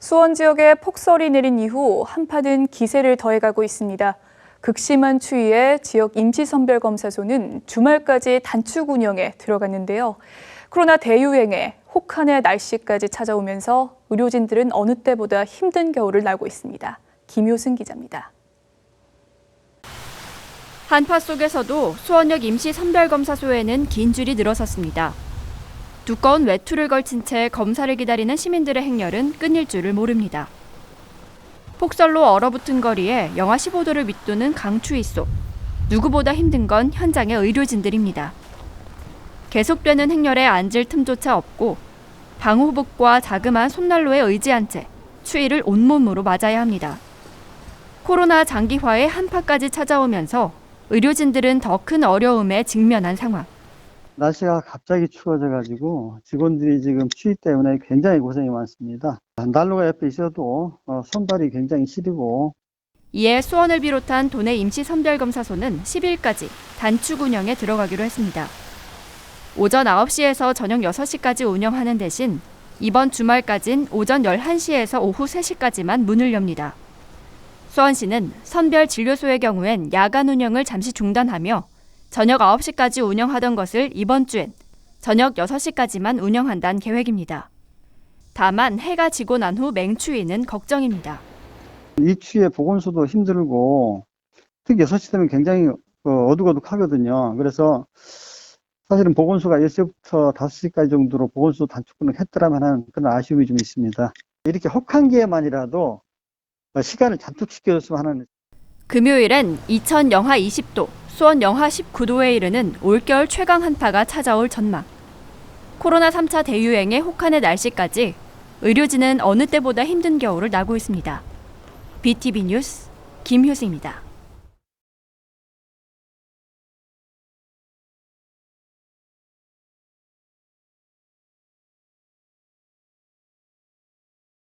수원 지역에 폭설이 내린 이후 한파는 기세를 더해가고 있습니다. 극심한 추위에 지역 임시선별검사소는 주말까지 단축 운영에 들어갔는데요. 코로나 대유행에 혹한의 날씨까지 찾아오면서 의료진들은 어느 때보다 힘든 겨울을 날고 있습니다. 김효승 기자입니다. 한파 속에서도 수원역 임시 선별검사소에는 긴 줄이 늘어섰습니다. 두꺼운 외투를 걸친 채 검사를 기다리는 시민들의 행렬은 끊일 줄을 모릅니다. 폭설로 얼어붙은 거리에 영하 15도를 밑도는 강추위 속 누구보다 힘든 건 현장의 의료진들입니다. 계속되는 행렬에 앉을 틈조차 없고 방호복과 자그마한 손난로에 의지한 채 추위를 온몸으로 맞아야 합니다. 코로나 장기화의 한파까지 찾아오면서 의료진들은 더 큰 어려움에 직면한 상황. 날씨가 갑자기 추워져가지고 직원들이 지금 추위 때문에 굉장히 고생이 많습니다. 난로가 옆에 있어도 어, 손발이 굉장히 시리고 이에 수원을 비롯한 도내 임시 선별검사소는 10일까지 단축 운영에 들어가기로 했습니다. 오전 9시에서 저녁 6시까지 운영하는 대신 이번 주말까진 오전 11시에서 오후 3시까지만 문을 엽니다. 수원시는 선별 진료소의 경우엔 야간 운영을 잠시 중단하며 저녁 9시까지 운영하던 것을 이번 주엔 저녁 6시까지만 운영한다는 계획입니다. 다만 해가 지고 난 후 맹추위는 걱정입니다. 이 추위에 보건소도 힘들고 특히 6시 되면 굉장히 어, 어둑어둑하거든요. 그래서 사실은 보건소가 10시부터 5시까지 정도로 보건소 단축분을 했더라면 하는 그런 아쉬움이 좀 있습니다. 이렇게 혹한 기회만이라도 어, 시간을 단축시켜줬으면 하는 금요일엔 이천 영하 20도, 수원 영하 19도에 이르는 올겨울 최강 한파가 찾아올 전망. 코로나 3차 대유행의 혹한의 날씨까지 의료진은 어느 때보다 힘든 겨울을 나고 있습니다. BTV 뉴스 김효승입니다.